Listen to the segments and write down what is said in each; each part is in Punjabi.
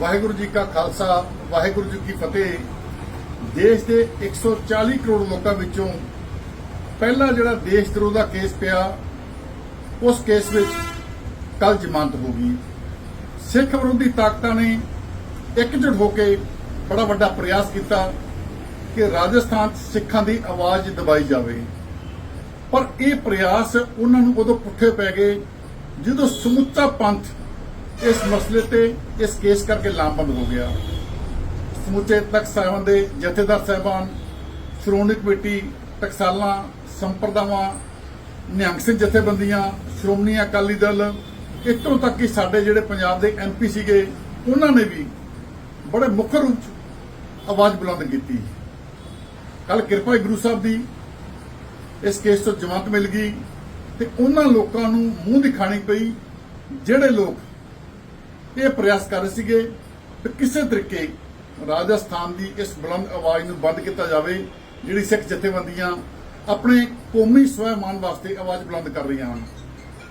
ਵਾਹਿਗੁਰੂ ਜੀ ਕਾ ਖਾਲਸਾ, ਵਾਹਿਗੁਰੂ ਜੀ ਕੀ ਫਤਿਹ। ਦੇਸ਼ ਦੇ 140 ਕਰੋੜ ਲੋਕਾਂ ਵਿੱਚੋਂ ਪਹਿਲਾ ਜਿਹੜਾ ਦੇਸ਼ ਦਰੋਹ ਦਾ ਕੇਸ ਪਿਆ, ਉਸ ਕੇਸ ਵਿੱਚ ਕੱਲ ਜ਼ਮਾਨਤ ਹੋ ਗਈ। ਸਿੱਖ ਵਿਰੋਧੀ ਤਾਕਤਾਂ ਨੇ ਇਕਜੁੱਟ ਹੋ ਕੇ ਬੜਾ ਵੱਡਾ ਪ੍ਰਯਾਸ ਕੀਤਾ ਕਿ ਰਾਜਸਥਾਨ 'ਚ ਸਿੱਖਾਂ ਦੀ ਆਵਾਜ਼ ਦਬਾਈ ਜਾਵੇ। ਪਰ ਇਹ ਪ੍ਰਯਾਸ ਉਹਨਾਂ ਨੂੰ ਉਦੋਂ ਪੁੱਠੇ ਪੈ ਗਏ ਜਦੋਂ ਸਮੁੱਚਾ ਪੰਥ ਇਸ ਮਸਲੇ ਤੇ ਇਸ ਕੇਸ ਕਰਕੇ ਲਾਮਬੰਦ ਹੋ ਗਿਆ। ਸਮੁੱਚੇ ਤਖਤ ਸਾਹਿਬਾਨ ਦੇ ਜਥੇਦਾਰ ਸਾਹਿਬਾਨ, ਸ਼੍ਰੋਮਣੀ ਕਮੇਟੀ, ਟਕਸਾਲਾਂ, ਸੰਪਰਦਾਵਾਂ, ਨਿਹੰਗ ਸਿੰਘ ਜਥੇਬੰਦੀਆਂ, ਸ਼੍ਰੋਮਣੀ ਅਕਾਲੀ ਦਲ, ਇੱਥੋਂ ਤੱਕ ਕਿ ਸਾਡੇ ਜਿਹੜੇ ਪੰਜਾਬ ਦੇ ਐਮਪੀ ਸੀਗੇ, ਉਹਨਾਂ ਨੇ ਵੀ ਬੜੇ ਮੁੱਖ ਰੂਪ 'ਚ ਆਵਾਜ਼ ਬੁਲੰਦ ਕੀਤੀ। ਕੱਲ ਕਿਰਪਾ ਗੁਰੂ ਸਾਹਿਬ ਦੀ ਇਸ ਕੇਸ ਤੋਂ ਜ਼ਮਾਨਤ ਮਿਲ ਗਈ ਤੇ ਉਹਨਾਂ ਲੋਕਾਂ ਨੂੰ ਮੂੰਹ ਦਿਖਾਣੀ ਪਈ, ਜਿਹੜੇ ਲੋਕ ਇਹ ਪ੍ਰਯਾਸ ਕਰ ਰਹੇ ਸੀਗੇ ਕਿ ਕਿਸੇ ਤਰੀਕੇ ਰਾਜਸਥਾਨ ਦੀ ਇਸ ਬੁਲੰਦ ਆਵਾਜ਼ ਨੂੰ ਬੰਦ ਕੀਤਾ ਜਾਵੇ, ਜਿਹੜੀ ਸਿੱਖ ਜਥੇਬੰਦੀਆਂ ਆਪਣੇ ਕੌਮੀ ਸਵੈਮਾਨ ਵਾਸਤੇ ਆਵਾਜ਼ ਬੁਲੰਦ ਕਰ ਰਹੀਆਂ ਹਨ।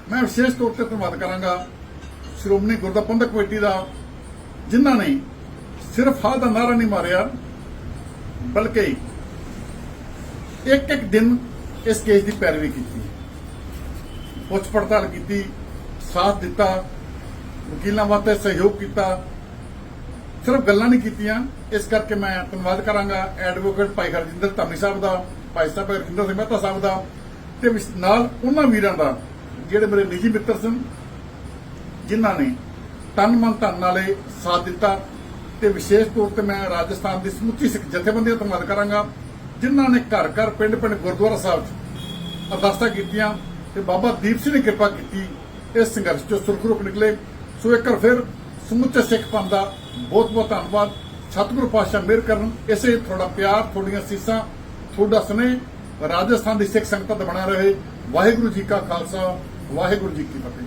ਮੈਂ ਵਿਸ਼ੇਸ਼ ਤੌਰ ਤੇ ਧੰਨਵਾਦ ਕਰਾਂਗਾ ਸ਼੍ਰੋਮਣੀ ਗੁਰਦੁਆਰਾ ਪ੍ਰਬੰਧਕ ਕਮੇਟੀ ਦਾ, ਜਿਨ੍ਹਾਂ ਨੇ ਸਿਰਫ ਹਾਂ ਦਾ ਨਾਰਾ ਨਹੀਂ ਮਾਰਿਆ, ਬਲਕਿ ਇੱਕ ਇੱਕ ਦਿਨ ਇਸ ਕੇਸ ਦੀ ਪੈਰਵੀ ਕੀਤੀ ਪੁੱਛ ਪੜਤਾਲ ਕੀਤੀ, ਸਾਥ ਦਿੱਤਾ ਵਕੀਲਾਂ ਵਾਸਤੇ ਸਹਿਯੋਗ ਕੀਤਾ, ਸਿਰਫ ਗੱਲਾਂ ਨਹੀਂ ਕੀਤੀਆਂ। ਇਸ ਕਰਕੇ ਮੈਂ ਧੰਨਵਾਦ ਕਰਾਂਗਾ ਐਡਵੋਕੇਟ ਭਾਈ ਹਰਜਿੰਦਰ ਧਾਮੀ ਸਾਹਿਬ ਦਾ, ਭਾਈ ਸਾਹਿਬ ਰਖਿੰਦਰ ਸਿੰਘ ਮਹਿਤਾ ਸਾਹਿਬ ਦਾ, ਤੇ ਨਾਲ ਉਹਨਾਂ ਵੀਰਾਂ ਦਾ, ਜਿਹੜੇ ਮੇਰੇ ਨਿੱਜੀ ਮਿੱਤਰ ਸਨ, ਜਿਨ੍ਹਾਂ ਨੇ ਤਨ ਮਨ ਧਨ ਨਾਲੇ ਸਾਥ ਦਿੱਤਾ। ਤੇ ਵਿਸ਼ੇਸ਼ ਤੌਰ ਤੇ ਮੈਂ ਰਾਜਸਥਾਨ ਦੀ ਸਮੁੱਚੀ ਸਿੱਖ ਜਥੇਬੰਦੀ ਦਾ ਧੰਨਵਾਦ ਕਰਾਂਗਾ, ਜਿਨ੍ਹਾਂ ਨੇ ਘਰ ਘਰ ਪਿੰਡ ਪਿੰਡ ਗੁਰਦੁਆਰਾ ਸਾਹਿਬ 'ਚ ਅਰਦਾਸਾਂ ਕੀਤੀਆਂ, ਤੇ ਬਾਬਾ ਦੀਪ ਸਿੰਘ ਨੇ ਕਿਰਪਾ ਕੀਤੀ, ਇਸ ਸੰਘਰਸ਼ ਚੋਂ ਸੁਰਖਰੂਪ ਨਿਕਲੇ। ਸੋ ਇੱਕ ਵਾਰ ਫਿਰ ਸਮੁੱਚੇ ਸਿੱਖ ਪੰਥ ਦਾ ਬਹੁਤ ਬਹੁਤ ਧੰਨਵਾਦ, ਸਤਿਗੁਰੂ ਪਾਤਸ਼ਾਹ ਮਿਹਰ ਕਰਨ। ਇਸੇ ਤੁਹਾਡਾ ਪਿਆਰ, ਤੁਹਾਡੀਆਂ ਸੀਸਾਂ, ਤੁਹਾਡਾ ਸਨੇਹ ਰਾਜਸਥਾਨ ਦੀ ਸਿੱਖ ਸੰਗਤ ਦਾ ਬਣਾ ਰਹੇ। ਵਾਹਿਗੁਰੂ ਜੀ ਕਾ ਖਾਲਸਾ, ਵਾਹਿਗੁਰੂ ਜੀ ਕੀ ਫਤਿਹ।